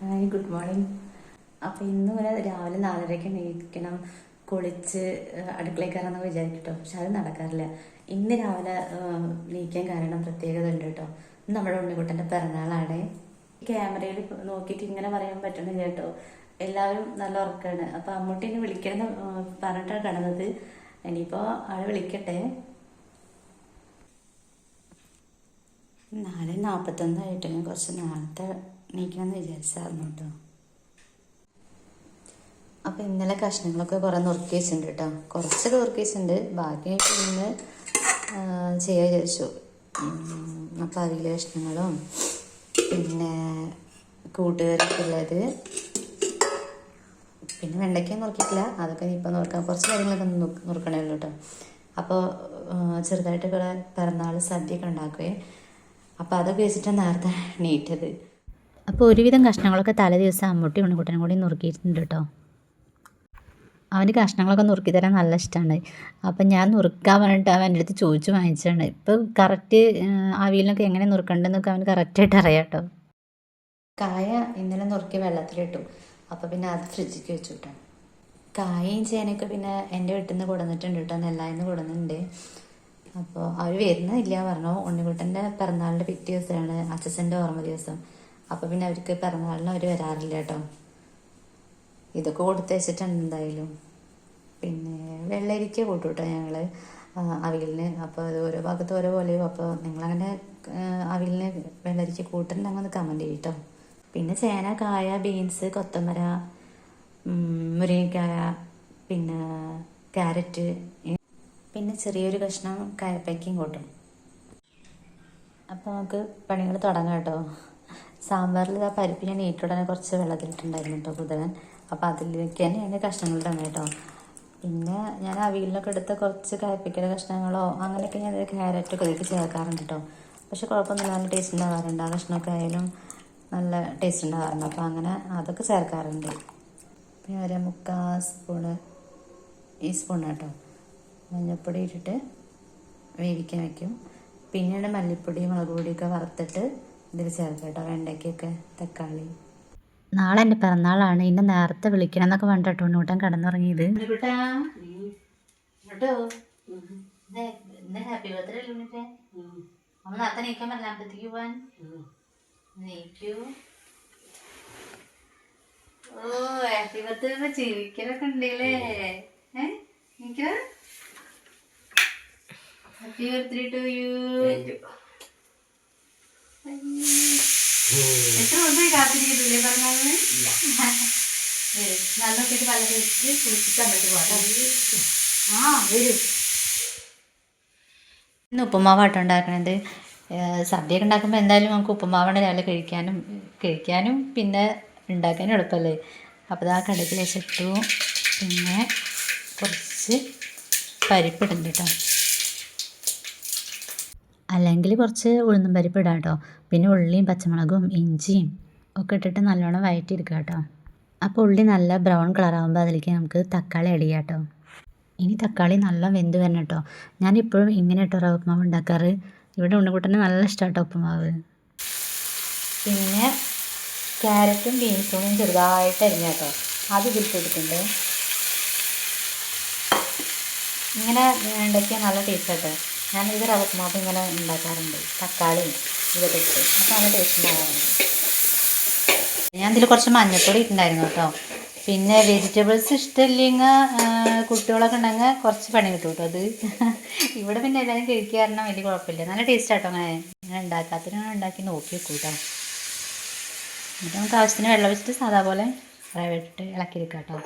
Hi good morning അപ്പോൾ ഇന്ന് ഇങ്ങനെ രാവിലെ നാലരയ്ക്ക് എണീക്കണം കുളിച്ച് അടുക്കളയിൽ കയറാമെന്ന് വിചാരിക്കട്ടോ. പക്ഷെ അത് നടക്കാറില്ല. ഇന്ന് രാവിലെ നീക്കാൻ കാരണം പ്രത്യേകത ഉണ്ട് കേട്ടോ. ഇന്ന് നമ്മുടെ ഉണ്ണിക്കുട്ടന്റെ പിറന്നാളാണ്. ക്യാമറയിൽ നോക്കിയിട്ട് ഇങ്ങനെ പറയാൻ പറ്റണില്ല കേട്ടോ. എല്ലാവരും നല്ല ഉറക്കാണ്. അപ്പോൾ അമ്മൂട്ടി എന്നെ വിളിക്കണം എന്ന് ഏഹ്, പറഞ്ഞിട്ടാണ് കിടന്നത് ഇനിയിപ്പോൾ ആൾ വിളിക്കട്ടെ. നാല് നാൽപ്പത്തൊന്നായിട്ട് കുറച്ച് നേരത്തെ എണീക്കണമെന്ന് വിചാരിച്ചായിരുന്നു കേട്ടോ അപ്പോൾ ഇന്നലെ കഷ്ണങ്ങളൊക്കെ കുറേ നുറുക്കി വെച്ചിട്ടുണ്ട് കേട്ടോ. കുറച്ചൊക്കെ നുറുക്കി ബാക്കിയായിട്ട് ഇന്ന് ആ, ചെയ്യാൻ വിചാരിച്ചു. അപ്പോൾ അവിയൽ കഷ്ണങ്ങളും പിന്നെ കൂട്ടുകറിയൊക്കെ ഉള്ളത്. പിന്നെ വെണ്ടയ്ക്ക നുറുക്കിയിട്ടില്ല. അതൊക്കെ ഇപ്പം നുറുക്കാം. കുറച്ച് കാര്യങ്ങളൊക്കെ നുറുക്കണേ ഉള്ളൂ കേട്ടോ. അപ്പോൾ ചെറുതായിട്ട് കുറേ പിറന്നാൾ സദ്യയൊക്കെ ഉണ്ടാക്കുകയെ അപ്പോൾ അതൊക്കെ വെച്ചിട്ടാണ് നേരത്തെ എണീറ്റത്. അപ്പോൾ ഒരുവിധം കഷ്ണങ്ങളൊക്കെ തലേ ദിവസം അമ്മൂട്ടി ഉണ്ണിക്കുട്ടനും കൂടി നുറുക്കിയിട്ടുണ്ട് കേട്ടോ. അവന് കഷ്ണങ്ങളൊക്കെ നുറുക്കി തരാൻ നല്ല ഇഷ്ടമാണ് അപ്പം ഞാൻ നുറുക്കാൻ പറഞ്ഞിട്ട് അവൻ എന്റെ അടുത്ത് ചോദിച്ചു വാങ്ങിച്ചാണ് ഇപ്പോൾ കറക്റ്റ് അവിയലിനൊക്കെ എങ്ങനെ നുറുക്കണ്ടെന്നൊക്കെ അവന് കറക്റ്റായിട്ട് അറിയാം കേട്ടോ. കായ ഇന്നലെ നുറുക്കി വെള്ളത്തിലിട്ടു. അപ്പോൾ പിന്നെ അത് ഫ്രിഡ്ജിക്ക് വെച്ചു കേട്ടോ കായയും ചേനയൊക്കെ പിന്നെ എന്റെ വീട്ടിൽ നിന്ന് കൊടുന്നിട്ടുണ്ട് കേട്ടോ. നെല്ലായിൽ നിന്ന് കൊടുന്നുണ്ട് അപ്പോൾ അവർ വരുന്നില്ല പറഞ്ഞു. ഉണ്ണിക്കുട്ടന്റെ പിറന്നാളിന്റെ പിറ്റേ ദിവസമാണ് അച്ഛന്റെ ഓർമ്മ ദിവസം. അപ്പോൾ പിന്നെ അവർക്ക് പിറന്നാളിന് അവർ വരാറില്ല കേട്ടോ. ഇതൊക്കെ കൊടുത്ത് വെച്ചിട്ടുണ്ട് എന്തായാലും. പിന്നെ വെള്ളരിക്ക കൂട്ടും കേട്ടോ ഞങ്ങൾ അവിയലിന്. അപ്പോൾ അത് ഓരോ ഭാഗത്ത് ഓരോ പോലെയും. അപ്പോൾ നിങ്ങളങ്ങനെ അവിയലിന് വെള്ളരിക്ക കൂട്ടുന്നുണ്ടെങ്കിൽ ഒന്ന് കമന്റ് ചെയ്യട്ടോ പിന്നെ ചേന കായ ബീൻസ് കൊത്തമര മുരിങ്ങക്കായ പിന്നെ ക്യാരറ്റ് പിന്നെ ചെറിയൊരു കഷ്ണം കയപ്പയ്ക്കും കൂട്ടും. അപ്പോൾ നമുക്ക് പണികൾ തുടങ്ങാം കേട്ടോ. സാമ്പാറിൽ ആ പരിപ്പ് ഞാൻ ഈട്ടുടനെ കുറച്ച് വെള്ളത്തിലിട്ടുണ്ടായിരുന്നു കേട്ടോ കുതിരൻ. അപ്പോൾ അതിലേക്ക് തന്നെയാണ് കഷ്ണങ്ങൾ ഇടണം കേട്ടോ. പിന്നെ ഞാൻ അവിയലിനൊക്കെ എടുത്ത കുറച്ച് കയപ്പിക്കയുടെ കഷ്ണങ്ങളോ അങ്ങനെയൊക്കെ ഞാൻ ക്യാരറ്റൊക്കെ ഇതിലേക്ക് ചേർക്കാറുണ്ട് കേട്ടോ പക്ഷെ കുഴപ്പമൊന്നുമില്ല നല്ല ടേസ്റ്റ് ഉണ്ടാവാറുണ്ട്. ആ കഷ്ണമൊക്കെ ആയാലും നല്ല ടേസ്റ്റ് ഉണ്ടാവാറുണ്ട്. അപ്പോൾ അങ്ങനെ അതൊക്കെ ചേർക്കാറുണ്ട്. പിന്നെ ഒരു മുക്കാൽ സ്പൂണ് ഈ സ്പൂണ് കേട്ടോ മഞ്ഞൾപ്പൊടി ഇട്ടിട്ട് വേവിക്കാൻ വയ്ക്കും പിന്നീട് മല്ലിപ്പൊടി മുളക് പൊടിയൊക്കെ വറുത്തിട്ട് ഇതിൽ ചേർക്കാം കേട്ടോ വെണ്ടയ്ക്കൊക്കെ തക്കാളി. നാളെ എന്റെ പിറന്നാളാണ്. ഇന്നെ നേരത്തെ വിളിക്കണം എന്നൊക്കെ പറഞ്ഞിട്ട് കേട്ടോ ഉണ്ണിക്കുട്ടൻ കിടന്നുറങ്ങിയത്. ഹാപ്പി ബർത്ത്ഡേ ഉണ്ണിട്ടേ അമ്മ നേരത്തെ നീക്കാൻ പറ്റില്ല. അമ്പലത്തേക്ക് പോവാൻ. നീക്കൂ. ഓ ഹാപ്പി ബർത്ത്ഡേ ചിരിക്കലൊക്കെ ഉണ്ടല്ലേ? ഏഹ് നീക്കോ. ഹാപ്പി ബർത്ത്ഡേ ടു യു എത്ര ദിവസമായി കാത്തിരിക്കുന്നില്ലേ നല്ല ആ ഇന്ന് ഉപ്പുമാവാട്ടോ ഉണ്ടാക്കണത്. സദ്യയൊക്കെ ഉണ്ടാക്കുമ്പോൾ എന്തായാലും നമുക്ക് ഉപ്പുമാവാണ് രാവിലെ കഴിക്കാനും കഴിക്കാനും പിന്നെ ഉണ്ടാക്കാനും എളുപ്പമല്ലേ അപ്പോൾ ആ കടുകിൽ പിന്നെ കുറച്ച് പരിപ്പിടുന്നുണ്ട് കേട്ടോ അല്ലെങ്കിൽ കുറച്ച് ഉഴുന്നും പരിപ്പ് ഇടാം കേട്ടോ. പിന്നെ ഉള്ളിയും പച്ചമുളകും ഇഞ്ചിയും ഒക്കെ ഇട്ടിട്ട് നല്ലോണം വഴറ്റിയെടുക്കുക കേട്ടോ. അപ്പോൾ ഉള്ളി നല്ല ബ്രൗൺ കളറാകുമ്പോൾ അതിലേക്ക് നമുക്ക് തക്കാളി അടിയാം കേട്ടോ. ഇനി തക്കാളി നല്ല വെന്ത് വരണം കേട്ടോ. ഞാനിപ്പോഴും ഇങ്ങനെ കേട്ടോ റവ ഉപ്പുമാവ് ഉണ്ടാക്കാറ്. ഇവിടെ ഉണ്ണിക്കുട്ടന് നല്ല ഇഷ്ടമാണ് കേട്ടോ ഉപ്പുമാവ്. പിന്നെ ക്യാരറ്റും ബീൻസും ചെറുതായിട്ട് അരിഞ്ഞ കേട്ടോ. അത് ഇതിലിട്ടെടുക്കുന്നുണ്ട് ഇങ്ങനെ ഉണ്ടാക്കിയാൽ നല്ല ടേസ്റ്റ് കേട്ടോ ഞാനിത് റവ ഉപ്പുമാവ് ഇങ്ങനെ ഉണ്ടാക്കാറുണ്ട്. തക്കാളിയും ഇതൊക്കെ അപ്പോൾ നല്ല ടേസ്റ്റ് ഉണ്ടാകാറുണ്ട് ഞാൻ ഇതിൽ കുറച്ച് മഞ്ഞൾപ്പൊടി ഇട്ടുണ്ടായിരുന്നു കേട്ടോ. പിന്നെ വെജിറ്റബിൾസ് ഇഷ്ടമില്ലെങ്കിൽ കുട്ടികളൊക്കെ ഉണ്ടെങ്കിൽ കുറച്ച് പണി കിട്ടും കേട്ടോ അത്. ഇവിടെ പിന്നെ എല്ലാവരും കഴിക്കാറുണ്ട് വലിയ കുഴപ്പമില്ല. നല്ല ടേസ്റ്റ് ആട്ടോ അങ്ങനെ. അങ്ങനെ ഉണ്ടാക്കാത്തതിന് ഉണ്ടാക്കി നോക്കി വെക്കൂ കേട്ടോ. എന്നിട്ട് നമുക്ക് ആവശ്യത്തിന് വെള്ളം വെച്ചിട്ട് സാധാ പോലെ റവ ഇട്ടിട്ട് ഇളക്കി വെക്കാം കേട്ടോ.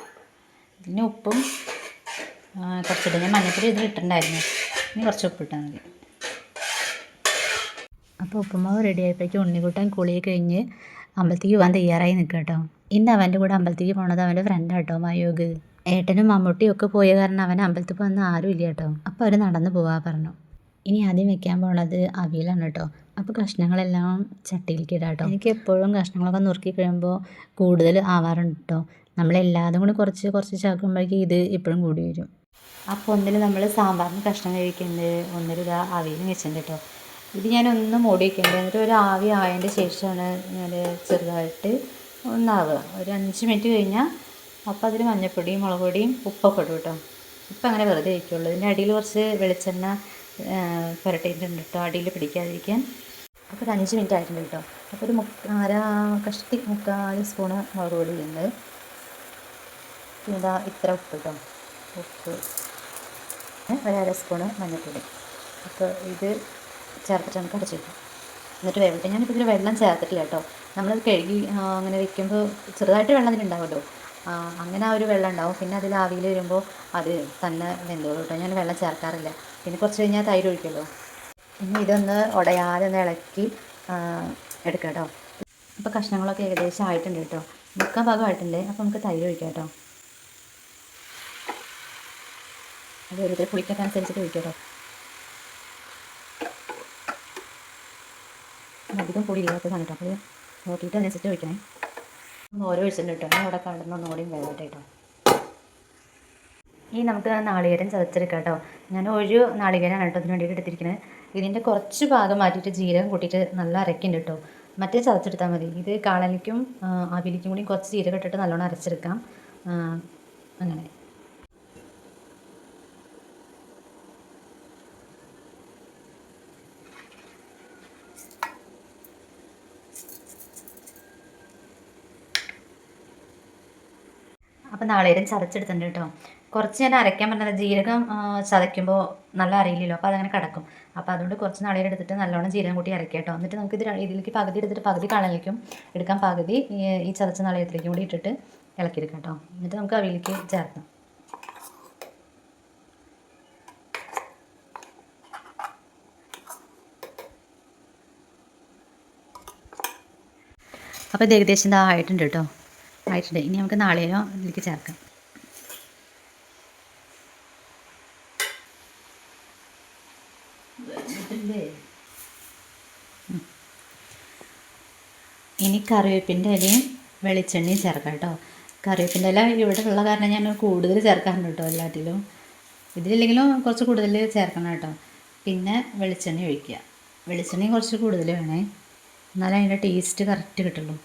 ഇതിന് ഉപ്പും കുറച്ചിട്ട് ഞാൻ മഞ്ഞപ്പൊടി ഇതിൽ ഇട്ടിട്ടുണ്ടായിരുന്നു. ഇനി കുറച്ച് ഉപ്പിട്ടാൽ മതി. അപ്പോൾ ഉപ്പുമാവ് റെഡി ആയപ്പോഴേക്കും ഉണ്ണിക്കുട്ടൻ കുളി കഴിഞ്ഞ് അമ്പലത്തേക്ക് പോകാൻ തയ്യാറായി നിൽക്കുക കേട്ടോ. ഇന്ന് അവന്റെ കൂടെ അമ്പലത്തേക്ക് പോണത് അവന്റെ ഫ്രണ്ട് കേട്ടോ മയോഗ് ഏട്ടനും മമ്മൂട്ടിയും ഒക്കെ പോയ കാരണം അവൻ അമ്പലത്തിൽ പോകുന്ന ആരും ഇല്ല കേട്ടോ അപ്പോൾ അവർ നടന്ന് പോവാ പറഞ്ഞു. ഇനി ആദ്യം വെക്കാൻ പോണത് അവിയലാണ് കേട്ടോ അപ്പോൾ കഷ്ണങ്ങളെല്ലാം ചട്ടിയിലേക്ക് ഇടാം കേട്ടോ എനിക്ക് എപ്പോഴും കഷ്ണങ്ങളൊക്കെ നുറുക്കി കഴിയുമ്പോൾ കൂടുതൽ ആവാറുണ്ട് കേട്ടോ നമ്മളെല്ലാതും കൂടി കുറച്ച് കുറച്ച് ചേർക്കുമ്പോഴേക്കും ഇത് ഇപ്പോഴും കൂടി വരും. അപ്പോൾ ഒന്നിൽ നമ്മൾ സാമ്പാറിന് കഷ്ണം കഴിക്കുന്നുണ്ട് ഒന്നിൽ ഇതാ അവിയലും വെച്ചിട്ടുണ്ട് കേട്ടോ ഇത് ഞാൻ ഒന്ന് മൂടി വയ്ക്കുന്നുണ്ട് എന്നിട്ട് ഒരു ആവി ആയതിന്റെ ശേഷമാണ് ഞാൻ ചെറുതായിട്ട് ഒന്നാവുക. ഒരു അഞ്ച് മിനിറ്റ് കഴിഞ്ഞാൽ അപ്പോൾ അതിൽ മഞ്ഞൾപ്പൊടിയും മുളക് പൊടിയും ഉപ്പൊക്കെ ഇടും കേട്ടോ ഇപ്പം അങ്ങനെ വെറുതെ വയ്ക്കുള്ളൂ ഇതിന്റെ അടിയിൽ കുറച്ച് വെളിച്ചെണ്ണ പുരട്ടിയിട്ടുണ്ട് കേട്ടോ അടിയിൽ പിടിക്കാതിരിക്കാൻ. അപ്പോൾ ഒരു അഞ്ച് മിനിറ്റ് ആയിട്ടുണ്ട് കേട്ടോ അപ്പോൾ ഒരു മുക്കാൽ കഷ്ടി മുക്കാൽ സ്പൂണ് മുളക് പൊടി ഉണ്ട് പിന്നെ ഇതാ ഇത്ര ഉപ്പ്. കേട്ടോ ഉപ്പ് ഒരര സ്പൂണ് മഞ്ഞൾപ്പൊടി. അപ്പോൾ ഇത് ചേർത്തിട്ട് നമുക്ക് അടച്ച് വയ്ക്കാം എന്നിട്ട് വേവട്ടെ ഞാനിപ്പോൾ ഇതിൽ വെള്ളം ചേർത്തിട്ടില്ല കേട്ടോ. നമ്മളത് കഴുകി അങ്ങനെ വെക്കുമ്പോൾ ചെറുതായിട്ട് വെള്ളം അതിലുണ്ടാവുമല്ലോ അങ്ങനെ ആ ഒരു വെള്ളം ഉണ്ടാവും. പിന്നെ അതിൽ ആവിയിൽ വരുമ്പോൾ അത് തന്നെ വെന്തോളൂ കേട്ടോ. ഞാൻ വെള്ളം ചേർക്കാറില്ല. പിന്നെ കുറച്ച് കഴിഞ്ഞാൽ തൈര് ഒഴിക്കുമല്ലോ. ഇനി ഇതൊന്ന് ഉടയാതെ ഒന്ന് ഇളക്കി എടുക്കാം കേട്ടോ. അപ്പോൾ കഷ്ണങ്ങളൊക്കെ ഏകദേശം ആയിട്ടുണ്ട് കേട്ടോ. മുക്കാൽ ഭാഗം ആയിട്ടുണ്ട്. അപ്പോൾ നമുക്ക് തൈര് ഒഴിക്കാം കേട്ടോ. അത് ഓരോരുത്തർ പുളിക്കൊക്കെ അനുസരിച്ചിട്ട് ഒഴിക്കാം കേട്ടോ പിന്നെ അധികം പൊടി ഇല്ലാത്തതാണ് കേട്ടോ. അപ്പോൾ നോക്കിയിട്ട് അതിനനുസരിച്ച് ഒന്ന് ഓരോ ഒഴിച്ചിട്ടുണ്ട് കേട്ടോ. അവിടെ കടന്ന് ഒന്നുകൂടിയും വേവട്ടെ ഈ നമുക്ക് നാളികേരം ചതച്ചെടുക്കാം കേട്ടോ. ഞാൻ ഒരു നാളികേരമാണ് കേട്ടോ അതിന് വേണ്ടിയിട്ട് എടുത്തിരിക്കുന്നത് ഇതിന്റെ കുറച്ച് ഭാഗം മാറ്റിയിട്ട് ജീരകം കൂട്ടിയിട്ട് നല്ല അരക്കുന്നുണ്ട് കേട്ടോ. മറ്റേ ചതച്ചെടുത്താൽ മതി. ഇത് കാളലിക്കും അവിലിക്കും കൂടി കുറച്ച് ജീരകം ഇട്ടിട്ട് നല്ലോണം അരച്ചെടുക്കാം. അങ്ങനെ. അപ്പോൾ നാളേരം ചതച്ചെടുത്തിട്ടുണ്ട് കേട്ടോ കുറച്ച് ഞാൻ അരയ്ക്കാൻ പറഞ്ഞത് ജീരകം ചതയ്ക്കുമ്പോൾ നല്ല അറിയില്ലല്ലോ അപ്പോൾ അതങ്ങനെ കിടക്കും. അപ്പോൾ അതുകൊണ്ട് കുറച്ച് നാളേരം എടുത്തിട്ട് നല്ലോണം ജീരകം കൂട്ടി അരയ്ക്കാം കേട്ടോ എന്നിട്ട് നമുക്ക് ഇത് ഇതിലേക്ക് പകുതി എടുത്തിട്ട് പകുതി കളയിലേക്കും എടുക്കാൻ പകുതി ഈ ചതച്ച നാളേരത്തിലേക്കും കൂടി ഇട്ടിട്ട് ഇളക്കിയെടുക്കാം കേട്ടോ എന്നിട്ട് നമുക്ക് അവിയിലേക്ക് ചേർക്കാം. അപ്പോൾ ഇത് ഏകദേശം ഇതാ ആയിട്ടുണ്ട് കേട്ടോ ആയിട്ടുണ്ട്. ഇനി നമുക്ക് നാളെയോ ഇതിലേക്ക് ചേർക്കാം. ഇനി കറിവേപ്പിന്റെ ഇലയും വെളിച്ചെണ്ണയും ചേർക്കാം കേട്ടോ. കറിവേപ്പിന്റെ ഇല ഇവിടെ ഉള്ള കാരണം ഞാൻ കൂടുതൽ ചേർക്കാറുണ്ട് കേട്ടോ എല്ലാത്തിലും ഇതിലില്ലെങ്കിലും കുറച്ച് കൂടുതൽ ചേർക്കണം കേട്ടോ. പിന്നെ വെളിച്ചെണ്ണ ഒഴിക്കുക. വെളിച്ചെണ്ണയും കുറച്ച് കൂടുതൽ വേണേ. എന്നാലേ അതിന്റെ ടേസ്റ്റ് കറക്റ്റ് കിട്ടുള്ളൂ.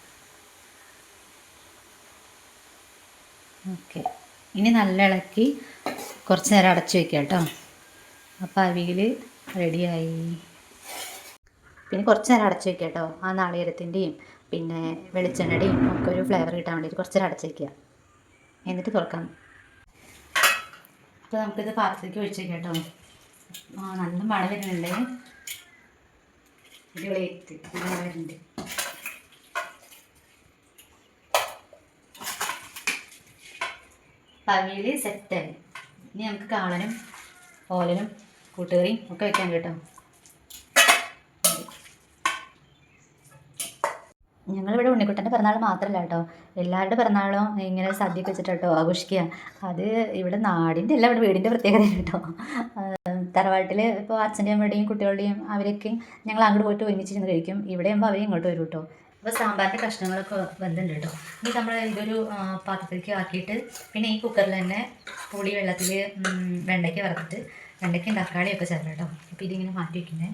ഓക്കെ. ഇനി നല്ല ഇളക്കി കുറച്ച് നേരം അടച്ചു വെക്കുക കേട്ടോ. അപ്പോൾ അവിയിൽ റെഡിയായി. പിന്നെ കുറച്ച് നേരം അടച്ചു വെക്കുക കേട്ടോ. ആ നാളികേരത്തിന്റെയും പിന്നെ വെളിച്ചെണ്ണയുടെയും ഒക്കെ ഒരു ഫ്ലേവർ കിട്ടാൻ വേണ്ടിയിട്ട് കുറച്ച് നേരം അടച്ചു വയ്ക്കുക എന്നിട്ട് തുറക്കാം. അപ്പോൾ നമുക്കിത് പാത്രത്തിലേക്ക് ഒഴിച്ച് വയ്ക്കാം കേട്ടോ. ആ നല്ല മഴ വരുന്നുണ്ട്. അടിപൊളിയായിട്ട്. മഴ വരുന്നുണ്ട്. പവിയിൽ സെറ്റായി ഇനി നമുക്ക് കാളനും ഓലനും കൂട്ടുകറിയും ഒക്കെ വെക്കാൻ കേട്ടോ. ഞങ്ങളിവിടെ ഉണ്ണിക്കുട്ടന്റെ പിറന്നാൾ മാത്രമല്ല കേട്ടോ. എല്ലാവരുടെ പിറന്നാളും ഇങ്ങനെ സദ്യയൊക്കെ വെച്ചിട്ട് കേട്ടോ ആഘോഷിക്കുക. അത് ഇവിടെ നാടിന്റെ അല്ല ഇവിടെ വീടിന്റെ പ്രത്യേകത കേട്ടോ. തറവാട്ടിൽ ഇപ്പോൾ അച്ഛന്റെയും അമ്മയുടെയും കുട്ടികളുടെയും അവരൊക്കെ ഞങ്ങൾ അങ്ങോട്ട് പോയിട്ട് ഒരുമിച്ചിരുന്ന് കഴിക്കും. ഇവിടെ ആകുമ്പോൾ അവരെ ഇങ്ങോട്ട് വരും കേട്ടോ. അപ്പോൾ സാമ്പാറിന്റെ കഷ്ണങ്ങളൊക്കെ വന്നിട്ടുണ്ട് കേട്ടോ ഇനി നമ്മൾ ഇതൊരു പാത്രത്തിലേക്ക് ആക്കിയിട്ട് പിന്നെ ഈ കുക്കറിൽ തന്നെ പുളി വെള്ളത്തിൽ വെണ്ടയ്ക്ക വറുത്തിട്ട് വെണ്ടയ്ക്കയും തക്കാളിയും ഒക്കെ ചേർക്കാം കേട്ടോ അപ്പോൾ ഇതിങ്ങനെ മാറ്റി വയ്ക്കുന്നത്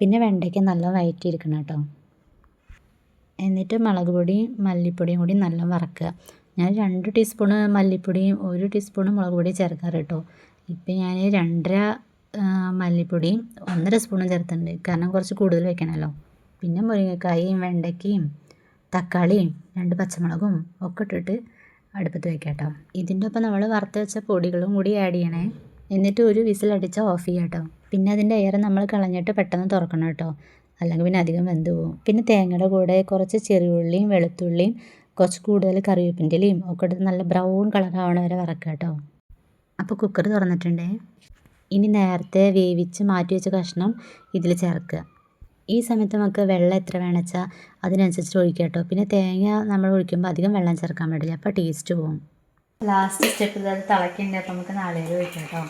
പിന്നെ വെണ്ടയ്ക്ക നല്ല വയറ്റിയിരിക്കണം കേട്ടോ എന്നിട്ട് മുളക് പൊടിയും മല്ലിപ്പൊടിയും കൂടി നല്ല വറക്കുക. ഞാൻ രണ്ട് ടീസ്പൂണ് മല്ലിപ്പൊടിയും ഒരു ടീസ്പൂണ് മുളക് പൊടിയും ചേർക്കാറ് കേട്ടോ ഇപ്പം ഞാൻ രണ്ടര മല്ലിപ്പൊടിയും ഒന്നര സ്പൂണും ചേർത്തിട്ടുണ്ട്. കാരണം കുറച്ച് കൂടുതൽ വെക്കണമല്ലോ. പിന്നെ മുരിങ്ങക്കായും വെണ്ടയ്ക്കയും തക്കാളിയും രണ്ട് പച്ചമുളകും ഒക്കെ ഇട്ടിട്ട് അടുപ്പത്ത് വെക്കാം കേട്ടോ ഇതിന്റെ ഒപ്പം നമ്മൾ വറുത്ത് വെച്ച പൊടികളും കൂടി ആഡ് ചെയ്യണേ. എന്നിട്ട് ഒരു വിസിലടിച്ച് ഓഫ് ചെയ്യാം കേട്ടോ പിന്നെ അതിന്റെ എയർ നമ്മൾ കളഞ്ഞിട്ട് പെട്ടെന്ന് തുറക്കണം കേട്ടോ അല്ലെങ്കിൽ പിന്നെ അധികം വെന്ത് പോകും പിന്നെ തേങ്ങയുടെ കൂടെ കുറച്ച് ചെറിയുള്ളിയും വെളുത്തുള്ളിയും കുറച്ച് കൂടുതൽ കറിവേപ്പിന്റെ ഇലയും ഒക്കെ ഇട്ട് നല്ല ബ്രൗൺ കളർ ആവണ വരെ വറക്കാം കേട്ടോ അപ്പോൾ കുക്കർ തുറന്നിട്ടുണ്ടേ? ഇനി നേരത്തെ വേവിച്ച് മാറ്റി വെച്ച കഷ്ണം ഇതിൽ ചേർക്കുക. ഈ സമയത്ത് നമുക്ക് വെള്ളം എത്ര വേണമെച്ചാൽ അതിനനുസരിച്ച് ഒഴിക്കുക കേട്ടോ. പിന്നെ തേങ്ങ നമ്മൾ ഒഴിക്കുമ്പോൾ അധികം വെള്ളം ചേർക്കാൻ പാടില്ല. അപ്പോൾ ടേസ്റ്റ് പോകും ലാസ്റ്റ് സ്റ്റെപ്പ് ഇത് തിളക്കുന്നുണ്ട് അപ്പോൾ നമുക്ക് നാളെ ഒഴിക്കാം കേട്ടോ.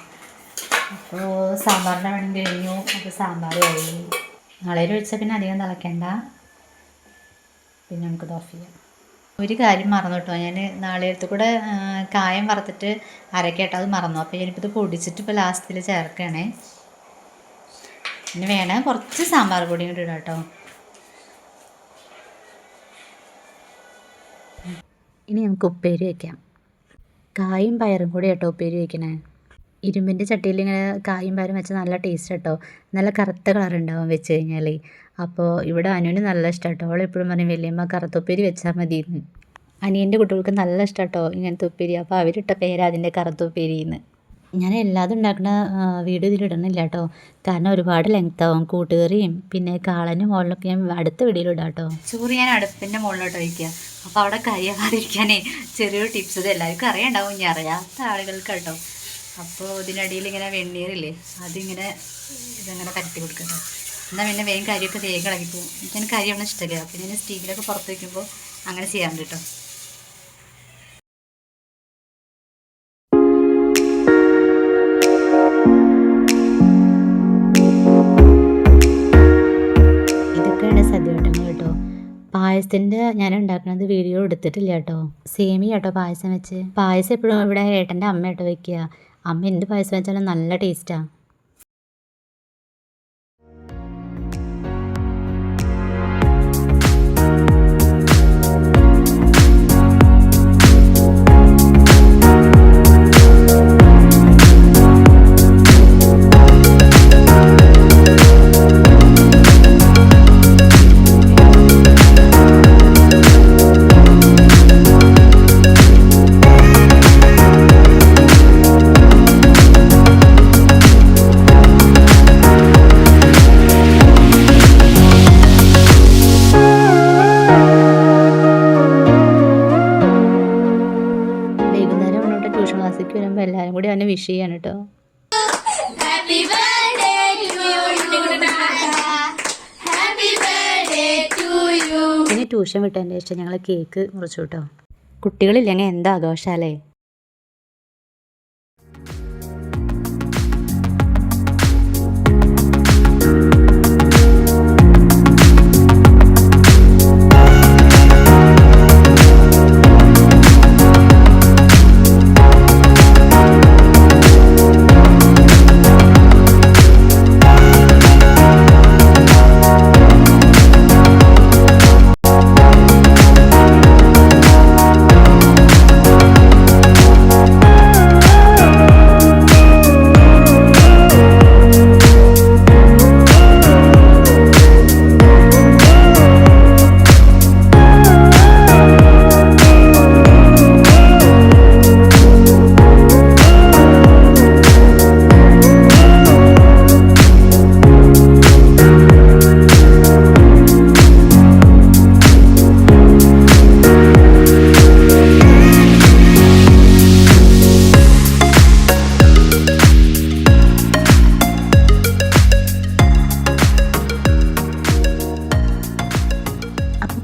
അപ്പോൾ സാമ്പാറിന്റെ വേണ്ടി കഴിഞ്ഞു. അപ്പോൾ സാമ്പാർ കഴിയും നാളേരം ഒഴിച്ചാൽ പിന്നെ അധികം തിളക്കണ്ട. പിന്നെ നമുക്കത് ഓഫ് ചെയ്യാം. ഒരു കാര്യം മറന്നു കേട്ടോ. ഞാൻ നാളികേരത്തിൽ കൂടെ കായം വറുത്തിട്ട് അരക്കേട്ടോ അത് മറന്നു. അപ്പോൾ ഞാനിപ്പോൾ ഇത് പൊടിച്ചിട്ട് ഇപ്പോൾ ലാസ്റ്റിൽ ചേർക്കണേ. പിന്നെ വേണേ കുറച്ച് സാമ്പാർ പൊടിയും കൂടി ഇടാം കേട്ടോ. ഇനി നമുക്ക് ഉപ്പേരി വയ്ക്കാം കായും പയറും കൂടി കേട്ടോ ഉപ്പേരി വയ്ക്കണേ ഇരുമ്പിന്റെ ചട്ടിയിൽ ഇങ്ങനെ കായും പാരും വെച്ചാൽ നല്ല ടേസ്റ്റ് കേട്ടോ നല്ല കറുത്ത കളർ ഉണ്ടാവും വെച്ച് കഴിഞ്ഞാൽ അപ്പോൾ ഇവിടെ അനുവിന് നല്ല ഇഷ്ടം കേട്ടോ അവൾ എപ്പോഴും പറയും വലിയമ്മ കറുത്തുപ്പേരി വെച്ചാൽ മതി അനിയന്റെ കുട്ടികൾക്ക് നല്ല ഇഷ്ടം കേട്ടോ ഇങ്ങനത്തെ ഉപ്പേരി. അപ്പോൾ അവരിട്ട പേര് അതിന്റെ കറുത്തുപ്പേരി എന്ന് ഞാൻ എല്ലാതും ഉണ്ടാക്കുന്ന വീഡിയോ ഇതിൽ ഇടണില്ല കേട്ടോ കാരണം ഒരുപാട് ലെങ്ത് ആവും കൂട്ടുകറിയും പിന്നെ കാളനും മുകളിലൊക്കെ ഞാൻ അടുത്ത വീഡിയോയിൽ ഇടാം കേട്ടോ ചോറ് ഞാൻ അടുപ്പിന്റെ മുകളിലോട്ട് വയ്ക്കുക അപ്പോൾ അവിടെ കറിയാതിരിക്കാനേ ചെറിയൊരു ടിപ്സ് ഇത് എല്ലാവർക്കും അറിയണ്ടാവും ഇനി അറിയാത്ത ആളുകൾക്ക് കേട്ടോ അപ്പോൾ ഇതിനടിയിൽ ഇങ്ങനെ വെണ്ണീറില്ലേ അതിങ്ങനെ ഇതങ്ങനെ പരത്തി കൊടുക്കണം എന്നാൽ പിന്നെ വേഗം കരിയൊക്കെ വേഗം ഇളകി പോകും എനിക്ക് കരിയാണ് ഇഷ്ടമില്ല അപ്പോൾ ഞാൻ സ്റ്റീലൊക്കെ പുറത്ത് വയ്ക്കുമ്പോൾ അങ്ങനെ ചെയ്യാൻ കേട്ടോ കേട്ടോ പായസത്തിന്റെ ഞാൻ ഉണ്ടാക്കുന്നത് വീഡിയോ എടുത്തിട്ടില്ല കേട്ടോ സേമിയാട്ടോ പായസം വെച്ച്. പായസം എപ്പോഴും ഇവിടെ ഏട്ടന്റെ അമ്മ കേട്ടോ വെക്കുക. അമ്മ എന്ത് പായസം വെച്ചാലും നല്ല ടേസ്റ്റാണ് വരുമ്പോൾ എല്ലാവരും കൂടി അവനെ വിഷ് ചെയ്യാണ് കേട്ടോ പിന്നെ ട്യൂഷൻ വിട്ടതിന്റെ ശേഷം ഞങ്ങൾ കേക്ക് മുറിച്ചു കേട്ടോ കുട്ടികളില്ലെങ്കിൽ എന്താ ആഘോഷാലേ?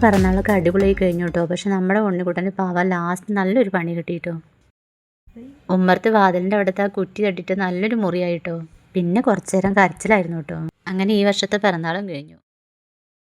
പിറന്നാളൊക്കെ അടിപൊളിയായി കഴിഞ്ഞു കേട്ടോ. പക്ഷെ നമ്മുടെ ഉണ്ണിക്കുട്ടന്റെ പാവ ലാസ്റ്റ് നല്ലൊരു പണി കിട്ടി കേട്ടോ ഉമ്മർത്ത് വാതിലിന്റെ അവിടുത്തെ ആ കുറ്റി തട്ടിയിട്ട് നല്ലൊരു മുറിയായിട്ടോ പിന്നെ കുറച്ചു നേരം കരച്ചിലായിരുന്നു കേട്ടോ. അങ്ങനെ ഈ വർഷത്തെ പിറന്നാളും കഴിഞ്ഞു.